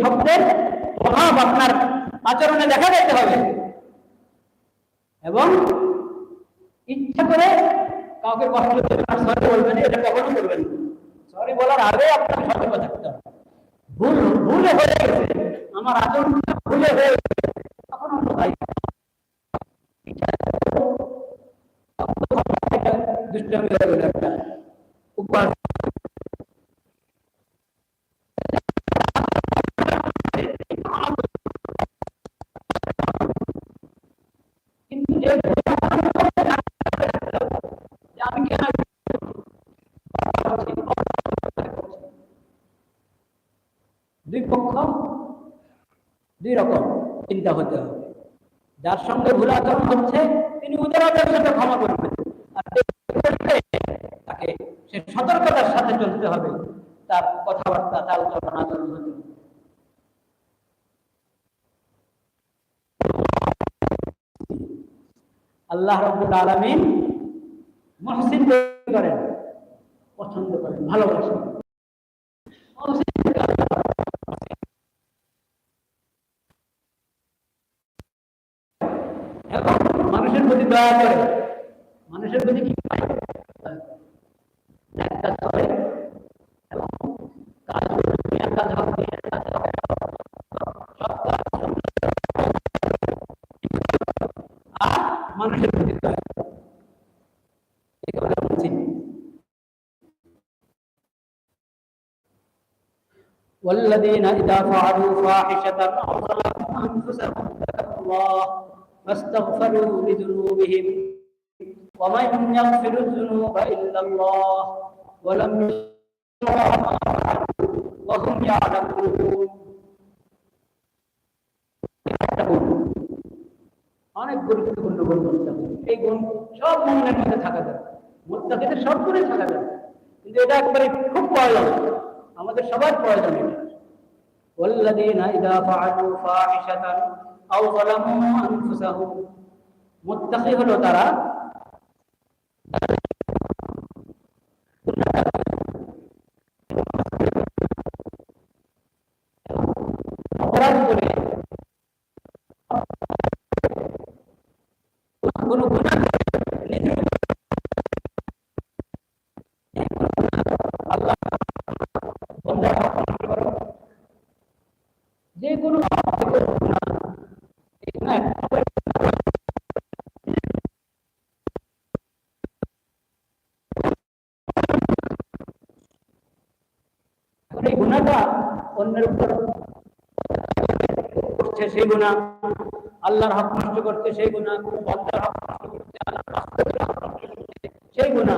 শব্দের প্রভাব আপনার আচরণে দেখা যেতে হবে। এবং ইচ্ছা করে কাউকে কষ্ট দেবেন সরি বলবেন, এটা কখনো করবেন সরি বলার আগে আপনার সতর্ক থাকতে হবে। ভুল ভুল হয়ে গেছে। আমার আচরণটা দুই পক্ষ, দুই রকম চিন্তা হতে হবে। যার সঙ্গে ভুল আচরণ হচ্ছে, তিনি উদারতার সাথে ক্ষমা করবেন। আর তাকে সে সতর্কতার সাথে চলতে হবে, তার কথাবার্তা, তার উচ্চারণ, আচরণ হতে আল্লাহ রব্বুল আলামিন মহসিন করেন। পছন্দ করেন ভালোবাসেন। মানুষের প্রতি দয়া করে মানুষের প্রতি কি এবং কাজ والذين إذا فعلوا فاحشة أو ظلموا أنفسهم ذكروا الله فاستغفروا لذنوبهم ومن يغفر الذنوب إلا الله ولم يصروا على ما فعلوا وهم يعلمون অনেক গুরুত্বপূর্ণ গুণ মুত্তাকি এই গুণ সব মনের মধ্যে থাকা যায় মুত্তাকিতে সব গুণে থাকা যায় কিন্তু এটা একবারে খুব প্রয়োজন আমাদের সবার প্রয়োজন এটা والذين إذا فعلوا فاحشة أو ظلموا أنفسهم মুত্তাকি হলো তারা সেই গুণা আল্লাহর হক নষ্ট করতে সেই গুণা কোনো বন্দার হক নষ্ট করতে আল্লাহর হক নষ্ট করতে সেই গুণা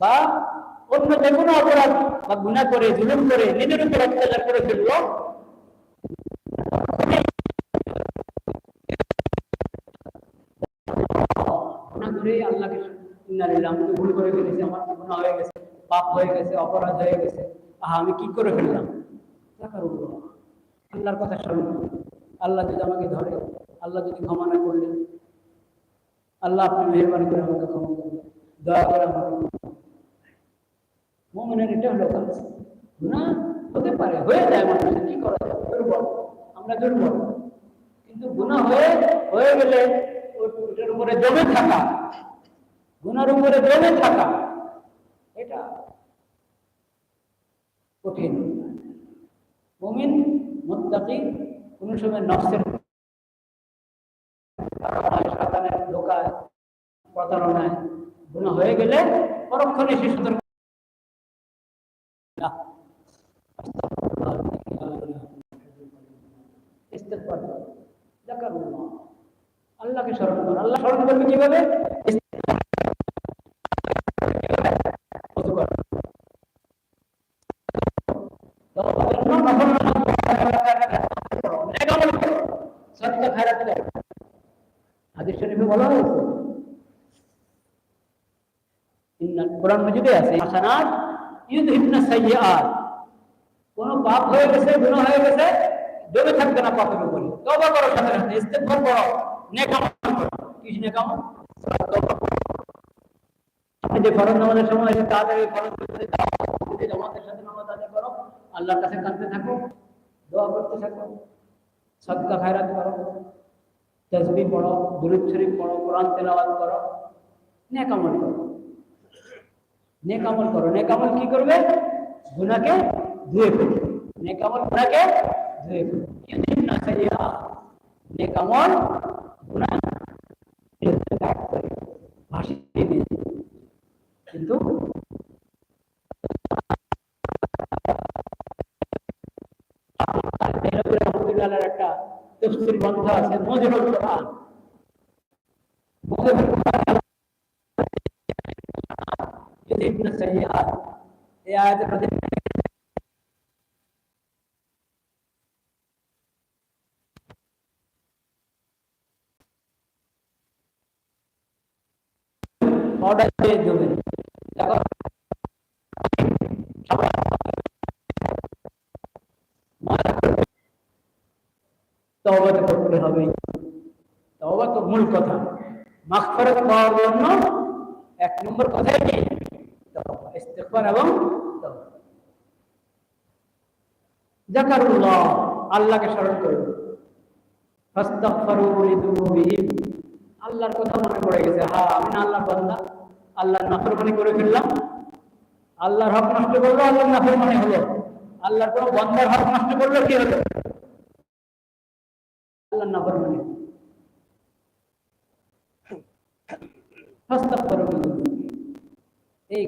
বা অন্য যে কোনো অপরাধ বা গুণা করে, জুলুম করে নিজের উপর অত্যাচার করে ফেলল গুণা আল্লাহকে ইন্নালিল্লাহ আমি ভুল করে ফেলেছি, আমার গুণা হয়ে গেছে, পাপ হয়ে গেছে, অপরাধ হয়ে গেছে। আহা, আমি কি করে ফেললাম? আল্লাহর কথা স্মরণ। আল্লাহ যদি আমাকে ধরে, আল্লাহ যদি ক্ষমা না করলেন আল্লাহ আপনি মেহরবানি করে আমাকে ক্ষমা করুন দয়া করে আমাকে মোমেনের এটা হলো কাজ। না হতে পারে, হয়ে যায় মানুষের, কি করা যাবে দুর্বল। আমরা দুর্বল। কিন্তু গুণা হয়ে হয়ে গেলে উপরে জমে থাকা, গুনার উপরে জমে থাকা, এটা কঠিন মুমিন, মুত্তাকি, কোন সময় ধোকায়, প্রতারণায় হয়ে গেলে পরক্ষণে সে সতর্ক। যাকারুল্লাহ। আল্লাহকে স্মরণ করো। আল্লাহ স্মরণ করবে কীভাবে। হাদিস শরীফে বলা হয়েছে কোরআন মজিদে কোন পাপ হয়ে গেছে, গুনাহ হয়ে গেছে, জমে থাকবে না পাপের উপরে তওবা করো সাথে সাথে, ইস্তেগফার করো। নেক আমল করো কি নেক আমল তওবা করো। আপনি যে ফরজ নামাজের সময় এসে তাড়াতাড়ি ফরজ করতে যাও যদি জামাতের সাথে নামাজ আদায় করো আল্লাহর কাছে কাঁদতে থাকো দোয়া করতে থাকো সদকা খায়রাত করো তসবিহ পড়ো দুরূদ শরীফ পড়ো কোরআন তেলাওয়াত করো নেক আমল করো নেক আমল করো নেক আমল কি করবে গুনাহকে ধুয়ে ফেলবে নেক আমল গুনাহকে ধুয়ে ফেলবে ইউদিনা সাইয়্যা নেক আমল গুনাহ ত্যাগ করে ভাসিয়ে দিয়ে দেবে। কিন্তু রহমতুল্লাহ একটা তফসির গ্রন্থ আছে মজিবুল কোরআন মজিবুল কোরআন যদি ইবনে সাইয়্যাদ এই আয়াতের প্রতি অর্ডার দিয়ে দেবেন দেখো তওবা তো করতে হবে তওবা তো মূল কথা মাগফিরাত পাওয়ার জন্য এক নম্বর কথাই কি? এবং তওবা যাকারুল্লাহ, আল্লাহকে স্মরণ করুন আল্লাহর কথা মনে পড়ে গেছে। হ্যাঁ আমি না আল্লাহর বান্দা। আল্লাহর নাফরমানি করে ফেললাম। আল্লাহর হক নষ্ট করল, আল্লাহর নাফরমানি হলো। আল্লাহর কোনো বান্দার হক নষ্ট করল কি হলো? আল্লাহর নাফরমানি এই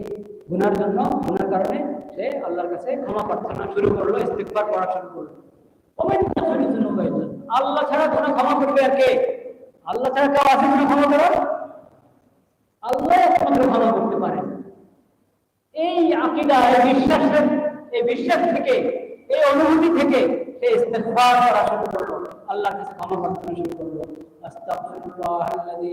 গুনার জন্য, গুনার কারণে সে আল্লাহর কাছে ক্ষমা প্রার্থনা শুরু করল, ইস্তিগফার পড়া শুরু করল। আল্লাহ ছাড়া কোনো ক্ষমা করবে আর কে? আল্লাহ ছাড়া কেউ আছে কোনো ক্ষমা করার? আল্লাহ একমাত্র ক্ষমা করতে পারে। এই আকীদা, এই বিশ্বাসের এই বিশ্বাস থেকে, এই অনুভূতি থেকে সে ইস্তিগফার করা শুরু করল। আল্লাহর কাছে ক্ষমা প্রার্থনা শুরু করল। আস্তাগফিরুল্লাহ আল্লাযী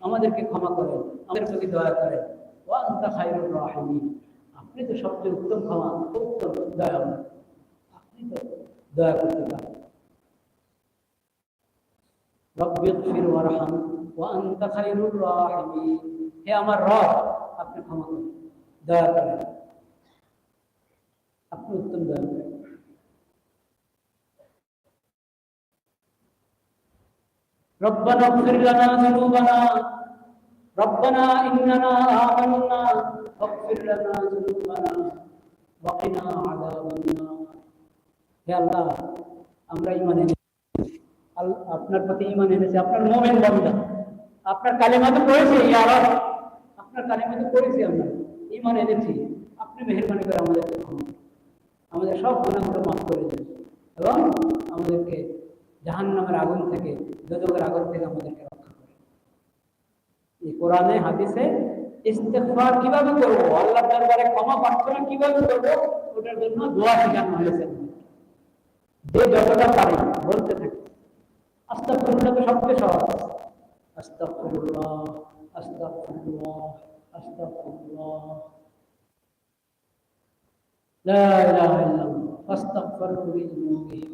আমাদেরকে ক্ষমা করেন, আমাদের প্রতি দয়া করেন। ওয়া আনতা আপনি তো সবচেয়ে উত্তম ক্ষমা, উত্তম দয়ালু। আপনি তো দয়া করতে পারেন। আমার আপনি ক্ষমা দয়া করেন। আপনি উত্তম দয়া করেন ربنا اغفر لنا ذنوبنا ربنا إننا آمنا فاغفر لنا ذنوبنا وقنا عذاب النار হে আল্লাহ আমরা ইমান এনেছি আল- আপনার প্রতি ইমান এনেছি আপনার মোমেন বান্দা আপনার কালেমা তো পড়েছি ইয়ার আপনার কালেমা তো পড়েছি আমরা ইমান এনেছি আপনি মেহরবানি করে আমাদের আমাদের সব গুণাগুলো মাফ করে দিন এবং আমাদেরকে জাহান নামের আগুন থেকে দোজকের আগুন থেকে আমাদেরকে রক্ষা করে এই কোরআনে হাদিসে ইস্তেগফার কিভাবে করব আল্লাহর দরবারে ক্ষমা প্রার্থনা কিভাবে করব ওটার জন্য দোয়া শেখানো হয়েছে যে যতটা পারে বলতে থাকে আস্তাগফিরুল্লাহ তো সবচেয়ে সহজ আস্তাগফিরুল্লাহ আস্তাগফিরুল্লাহ আস্তাগফিরুল্লাহ لا إله إلا الله فاستغفروا لذنوبهم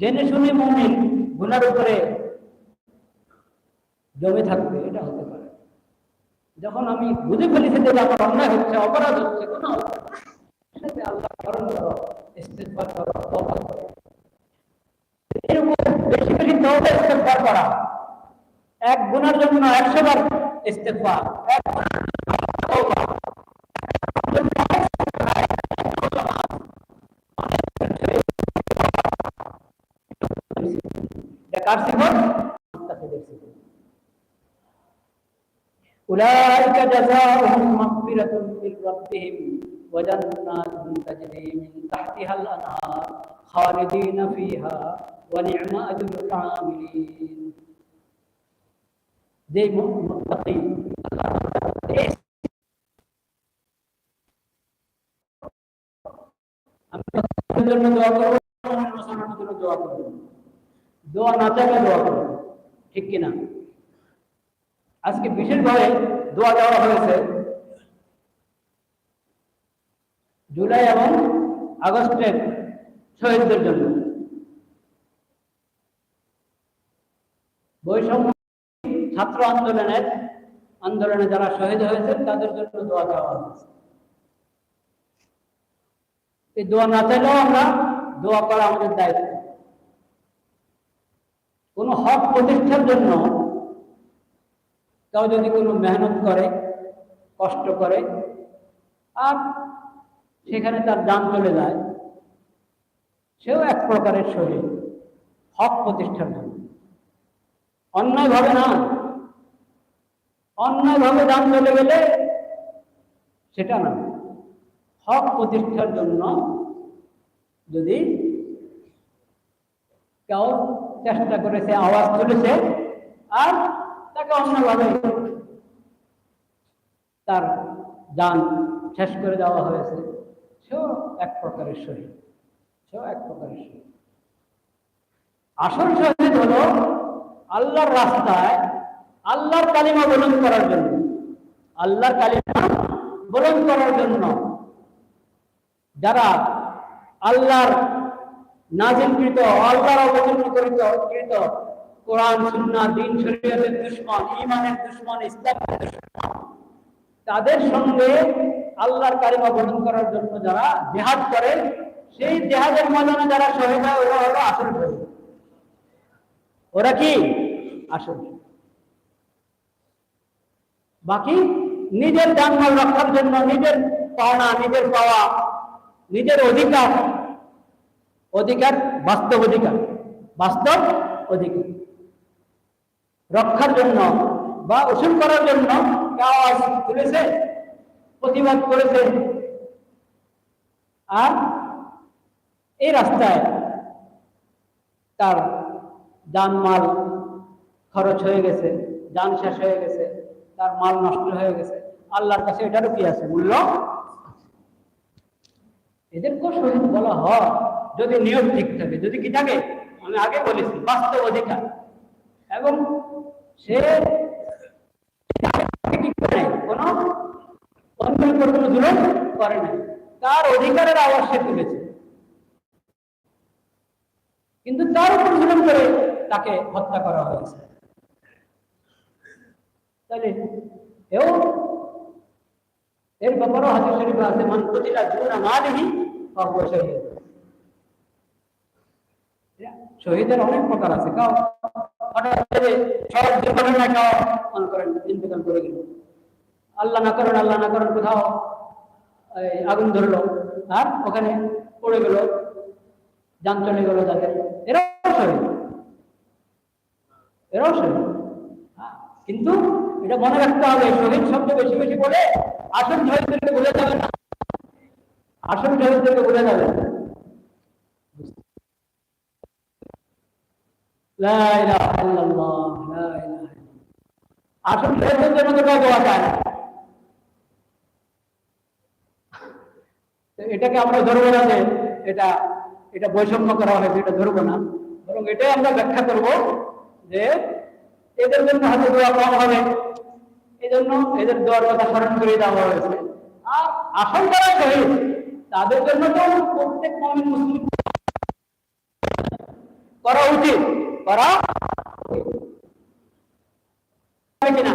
জেনে শুনে মুমিন গুনার উপরে জমে থাকবে, এটা হতে পারে। যখন আমি বুঝে ফেলেছি যে আমার অন্যায় হচ্ছে, অপরাধ হচ্ছে আল্লাহ করো, ইস্তেগফার করো বেশি বেশি তওবা, ইস্তেগফার করা। এক গুণের জন্য একশো বার ইস্তেগফার। এক أولئك جزاؤهم مغفرة من ربهم وجنات تجري من تحتها الأنهار خالدين فيها ونعم أجر العاملين যে মুত্তাকি আমি মুসলমানের জন্য দোয়া করবো মুসলমানের জন্য দোয়া করবো দোয়া না চাইলে দোয়া করবো ঠিক কিনা আজকে বিশেষভাবে দোয়া দেওয়া হয়েছে। জুলাই এবং আগস্টের শহীদদের জন্য। বৈষম্য ছাত্র আন্দোলনের, আন্দোলনে যারা শহীদ হয়েছেন, তাদের জন্য দোয়া দেওয়া হয়েছে। এই দোয়া না চাইলেও আমরা দোয়া করা আমাদের দায়িত্ব। কোন হক প্রতিষ্ঠার জন্য কেউ যদি কোনো মেহনত করে, কষ্ট করে, আর সেখানে তার দাম চলে যায়, সেও এক প্রকারের শরীর হক প্রতিষ্ঠার জন্য। অন্যায়ভাবে না। অন্যায়ভাবে দাম চলে গেলে সেটা না। হক প্রতিষ্ঠার জন্য যদি কেউ চেষ্টা করেছে, আওয়াজ তুলেছে, আর তাকে অন্যভাবে তার যান শেষ করে দেওয়া হয়েছে। সেও এক প্রকারের শহীদ। সেও এক প্রকারের শহীদ। আসল শহীদ হলো আল্লাহর রাস্তায় আল্লাহর কালিমা বলন করার জন্য। আল্লাহর কালিমা বলন করার জন্য। যারা আল্লাহর নাজিলকৃত, আল্লাহর অবতীর্ণ করিত কৃত কোরআন, সুন্নাহ, দিন, শরীয়তের দুশ্মন ইমানের দুশ্মন, ইসলামের দুশ্মন, তাদের সঙ্গে আল্লাহর কারিমা বর্ণন করার জন্য যারা জেহাদ করে, সেই জেহাদের ময়দানে যারা শহীদ হয়, ওরা হলো আসল ওরা কি? আসল বাকি নিজের জানমাল রক্ষার জন্য, নিজের পাওনা, নিজের পাওয়া, নিজের অধিকার অধিকার বাস্তব অধিকার বাস্তব অধিকার। রক্ষার জন্য বা উসুল করার জন্য আওয়াজ তুলেছে, প্রতিবাদ করেছে। আর এই রাস্তায় তার মাল খরচ হয়ে গেছে, যান শেষ হয়ে গেছে, তার মাল নষ্ট হয়ে গেছে। আল্লাহর কাছে এটারও কি আছে, মূল্য এদেরকেও শহীদ বলা হয়, যদি নিয়ম ঠিক থাকে, যদি কি থাকে, আমি আগে বলেছি, বাস্তব অধিকার। এবং সে জুলুম করে না। তার অধিকারের আওয়াজ সে তুলেছে। কিন্তু তার উপর জুলুম করে তাকে হত্যা করা হয়েছে। তাহলে এও এর ব্যাপারেও হাজির শরীফ আছে, মান কুতিলা জুনা ফাহুয়া শহীদ। শহীদের অনেক প্রকার আছে। কাউ মনে আল্লাহ না করেন আল্লাহ না করেন কোথাও আগুন ধরলো আর ওখানে পড়ে গেল যান চলে গেল তাদের এরাও শহীদ এরাও হ্যাঁ, কিন্তু এটা মনে রাখতে হবে শহীদ শব্দ বেশি বেশি বলে আসল শহীদদেরকে ভুলে যাবে না আসল শহীদদেরকে ভুলে যাবে না লা ইলাহা ইল্লাল্লাহ, লা ইলাহা ইল্লাল্লাহ। আসল চায় না এটাকে আমরা ধরবো না যে এটা এটা বৈষম্য করা হয়েছে, এটা ধরবো না। বরং এটাই আমরা ব্যাখ্যা করব যে এদের জন্য হয়তো দোয়া কম হবে। এই জন্য এদের দোয়ার কথা স্মরণ করে দেওয়া হয়েছে। আর আসল যারা শহীদ, তাদের জন্য তো প্রত্যেক মুসলিম করা উচিত। করা উচিত।